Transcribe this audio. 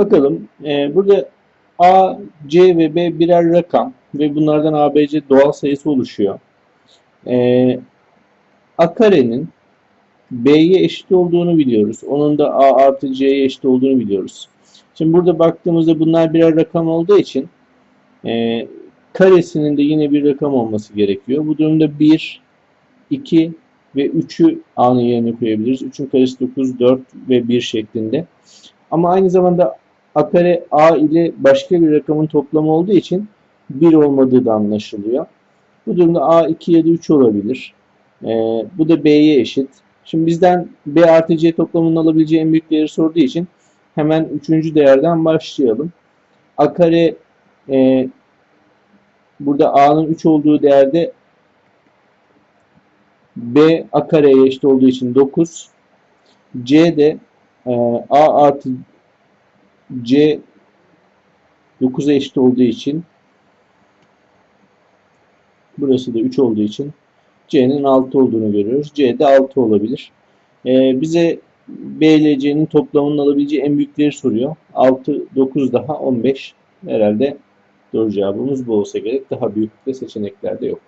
Bakalım. e, burada A, C ve B birer rakam ve bunlardan A, B, C doğal sayısı oluşuyor. E, A karenin B'ye eşit olduğunu biliyoruz. Onun da A artı C'ye eşit olduğunu biliyoruz. Şimdi burada baktığımızda bunlar birer rakam olduğu için e, karesinin de yine bir rakam olması gerekiyor. Bu durumda 1, 2 ve 3'ü A'nın yerine koyabiliriz. 3'ün karesi 9, 4 ve 1 şeklinde. Ama aynı zamanda A kare A ile başka bir rakamın toplamı olduğu için 1 olmadığı da anlaşılıyor. Bu durumda A 2 ya da 3 olabilir. Ee, bu da B'ye eşit. Şimdi bizden B artı C toplamının alabileceği en büyük değeri sorduğu için hemen üçüncü değerden başlayalım. A kare e, burada A'nın 3 olduğu değerde B A kareye eşit olduğu için 9. C de e, A artı C 9'a eşit olduğu için burası da 3 olduğu için C'nin 6 olduğunu görüyoruz. C de 6 olabilir. E, bize B ile C'nin toplamının alabileceği en büyükleri soruyor. 6, 9 daha 15. Herhalde doğru cevabımız bu olsa gerek. Daha büyük de seçeneklerde yok.